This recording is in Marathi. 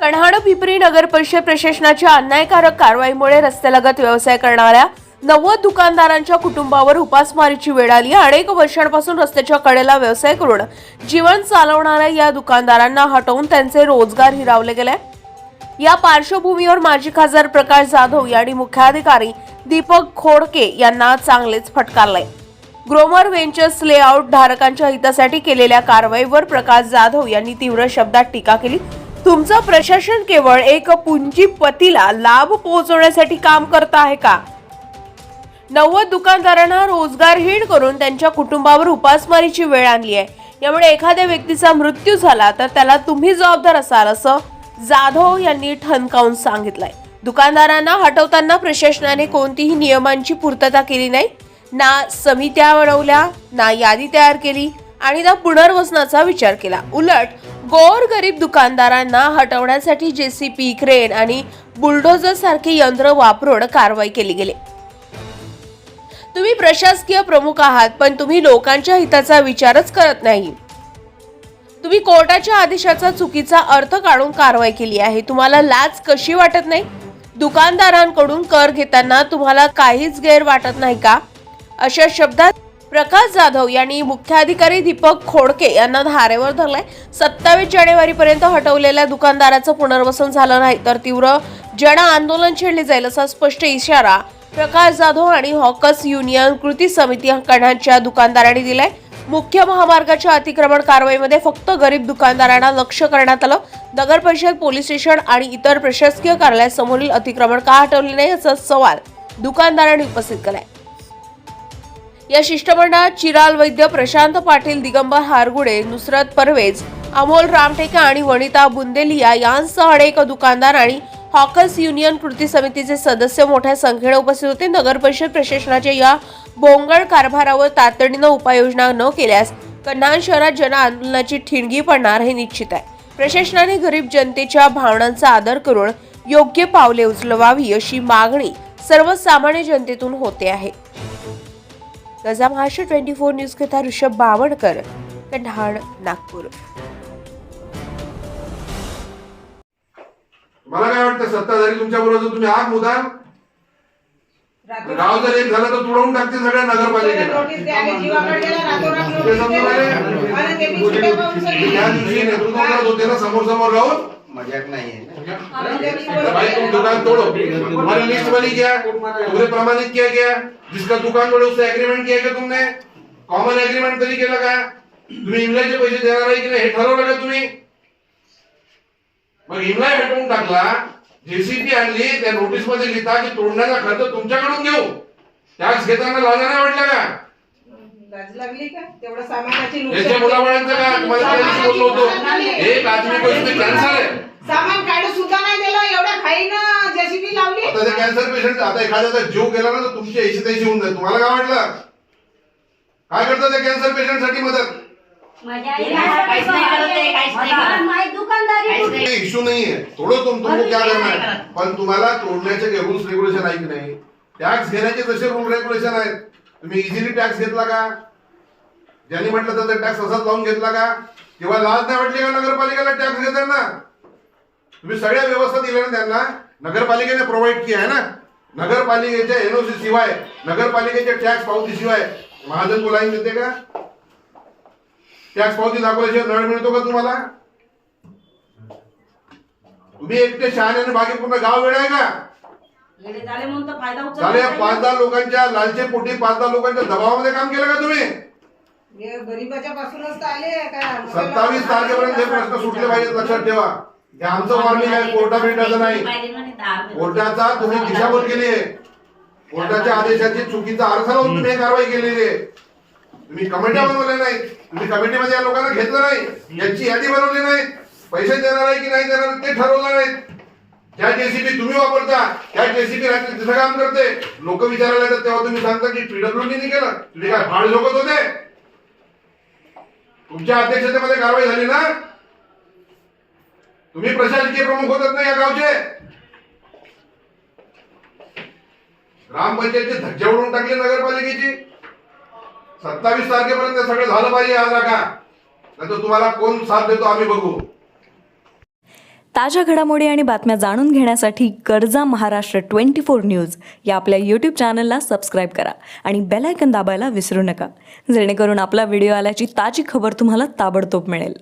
कन्हाड पिंपरी नगर परिषद प्रशासनाच्या अन्यायकारक कारवाईमुळे रस्त्यालगत व्यवसाय करणाऱ्या नव्वद दुकानदारांच्या कुटुंबावर उपासमारीची वेळ आली. अनेक वर्षांपासून रस्त्याच्या कडेला व्यवसाय करून जीवन चालवणाऱ्या या दुकानदारांना हटवून त्यांचे रोजगार हिरावले गेले. या पार्श्वभूमीवर माजी खासदार प्रकाश जाधव यांनी मुख्याधिकारी दीपक खोडके यांना चांगलेच फटकारले. ग्रोमर व्हेंचर्स लेआउट धारकांच्या हितासाठी केलेल्या कारवाईवर प्रकाश जाधव यांनी तीव्र शब्दात टीका केली. तुमचं प्रशासन केवळ एक पुंजीपतीला लाभ पोहोचवण्यासाठी काम करत आहे का? नव्वद दुकानदारांना रोजगारहीन करून त्यांच्या कुटुंबावर उपासमारीची वेळ आणली आहे. यामुळे एखाद्या व्यक्तीचा मृत्यू झाला तर त्याला तुम्ही जबाबदार असाल असं जाधव यांनी ठणकावून सांगितलंय. दुकानदारांना हटवताना प्रशासनाने कोणतीही नियमांची पूर्तता केली नाही. ना समित्या बनवल्या ना यादी तयार केली. आणि त्या पुनर्वसनाचा विचार केला. उलट गोरगरीब दुकानदारांना हटवण्यासाठी जेसीपी क्रेन आणि बुलडोजर सारखे यंत्र वापरून कारवाई केली गेली. तुम्ही प्रशासकीय प्रमुख आहात पण तुम्ही लोकांच्या हिताचा विचारच करत नाही. तुम्ही कोर्टाच्या आदेशाचा चुकीचा अर्थ काढून कारवाई केली आहे. तुम्हाला लाच कशी वाटत नाही? दुकानदारांकडून कर घेताना तुम्हाला काहीच गैर वाटत नाही का? अशा शब्दात प्रकाश जाधव यांनी मुख्याधिकारी दीपक खोडके यांना धारेवर धरलाय. सत्तावीस जानेवारीपर्यंत हटवलेल्या दुकानदाराचं पुनर्वसन झालं नाही तर तीव्र जन आंदोलन छेडले जाईल असा स्पष्ट इशारा प्रकाश जाधव आणि हॉकर्स युनियन कृती समिती कणाच्या दुकानदारांनी दिलाय. मुख्य महामार्गाच्या अतिक्रमण कारवाईमध्ये फक्त गरीब दुकानदारांना लक्ष करण्यात आलं. नगर परिषद पोलीस स्टेशन आणि इतर प्रशासकीय कार्यालयासमोरील अतिक्रमण का हटवले नाही असा सवाल दुकानदारांनी उपस्थित केलाय. या शिष्टमंडळात चिराल वैद्य प्रशांत पाटील दिगंबर हारगुडे नुसरत परवेज अमोल रामटेका आणि वनिता बुंदेलिया यांसह अनेक दुकानदार आणि हॉकर्स युनियन कृती समितीचे सदस्य मोठ्या संख्येने उपस्थित होते. नगर परिषद प्रशासनाच्या या भोंगळ कारभारावर तातडीनं उपाययोजना न केल्यास कन्हान शहरात जन आंदोलनाची ठिणगी पडणार हे निश्चित आहे. प्रशासनाने गरीब जनतेच्या भावनांचा आदर करून योग्य पावले उचलवावी अशी मागणी सर्वसामान्य जनतेतून होते आहे. गजा महाराष्ट्र ट्वेंटी फोर न्यूज कथा ऋषभ बावणकर कढाण नागपूर. मला काय वाटतं सत्ताधारी तुमच्या बरोबर तुम्ही आग मुदाम गाव जर एक झालं तर तुडवून टाकतील सगळ्या नगरपालिकेला. त्या दिवशी नेतृत्व करत होते ना समोर समोर राहून. मजाक नाही आहे तो भाई तुम दुकान तोड़ो. तुम्हारी लिस्ट बनी क्या तुमने प्रमाणित किया क्या जिसका दुकान तोड़े उससे एग्रीमेंट किया क्या तुमने? कॉमन एग्रीमेंट तरी केलं का? तुम्ही इंग्लंडचे पैसे देणार आहे की नाही हे ठरवलं का तुम्ही? मग इंग्लंड हटवून टाकला. जेसीबी आणली. त्या नोटीसमध्ये लिहिता की तोडण्याचा खर्च तुमच्याकडून घेऊ. टॅक्स घेताना लाजा नाही वाटला का? लाज लागली का? तेवढं सामानाची नुकसान- याच्या मुलाबाळांचं का? तुम्हाला बोललो होतो. एक आदमी पैसे कॅन्सर आहे सामान काढून सुद्धा नाही दिलं एवढ्या खाईनं जेसीबी लावली आता ते कॅन्सर पेशंट आता एखाद्याचा जीव गेला ना तर तुमची ऐंशी त्याची होऊन जाईल. तुम्हाला काय वाटलं? काय करतात त्या कॅन्सर पेशंटसाठी मदत? काहीच नाही करत आहे, करत. इश्यू थोडं तुम तुमको क्या करना है पण तुम्हाला तोडण्याचे रूल्स रेग्युलेशन आहे की नाही. टॅक्स घेण्याचे जसे रूल रेग्युलेशन आहेत. तुम्ही इझिली टॅक्स घेतला का? ज्यांनी म्हटलं तर टॅक्स असाच लावून घेतला का? किंवा लाज नाही वाटली का नगरपालिकेला टॅक्स घेताना? तुम्ही सगळ्या व्यवस्था दिल्या ना त्यांना. नगरपालिकेने प्रोव्हाइड की आहे ना. नगरपालिकेच्या एनओसी शिवाय नगरपालिकेच्या टॅक्स पावती शिवाय. महाजन बोलाईन देते का? टॅक्स पावती दाखवल्याशिवाय नळ मिळतो का तुम्हाला? तुम्ही एकटे शहाण्याने बाकी पूर्ण गाव वेळ आहे का? झाले. पाच दहा लोकांच्या लालचे पोटी पाच दहा लोकांच्या दबावामध्ये काम केलं का तुम्ही? गरीबाच्या पासूनच तर आले का सत्तावीस तारखेपर्यंत हे प्रश्न सुटले पाहिजेत लक्षात ठेवा. आमचं वॉर्निंग आहे कोर्टा भेटायचं नाही. कोर्टाचा तुम्ही दिशाभूल केली आहे कोर्टाच्या आदेशाची चुकीचा अर्थ लावून तुम्ही कारवाई केलेली आहे. तुम्ही कमिट्या बनवल्या नाही. तुम्ही कमिटीमध्ये या लोकांना घेतलं नाही. याची यादी बनवली नाही. पैसे देणार आहे की नाही देणार ते ठरवलं नाही. त्या जेसीबी तुम्ही वापरता. त्या जेसीबी रात्री तिथं काम करते. लोक विचारायला येतात तेव्हा तुम्ही सांगता की पीडब्ल्यूडीने केलं. तुम्ही काय भाड लोकत होते? तुमच्या अध्यक्षतेमध्ये कारवाई झाली ना? तुम्ही प्रशासकीय प्रमुख होतात ना या गावचे. ग्रामपंचायतचे धज्जे उडून टाकले नगरपालिकेची. सत्तावीस तारखेपर्यंत सगळं झालं पाहिजे आज राखा नंतर तुम्हाला कोण साथ देतो आम्ही बघू. ताज्या घडामोडी आणि बातम्या जाणून घेण्यासाठी गरजा महाराष्ट्र ट्वेंटी फोर न्यूज या आपल्या यूट्यूब चॅनलला सबस्क्राईब करा आणि बेलायकन दाबायला विसरू नका. जेणेकरून आपला व्हिडिओ आल्याची ताजी खबर तुम्हाला ताबडतोब मिळेल.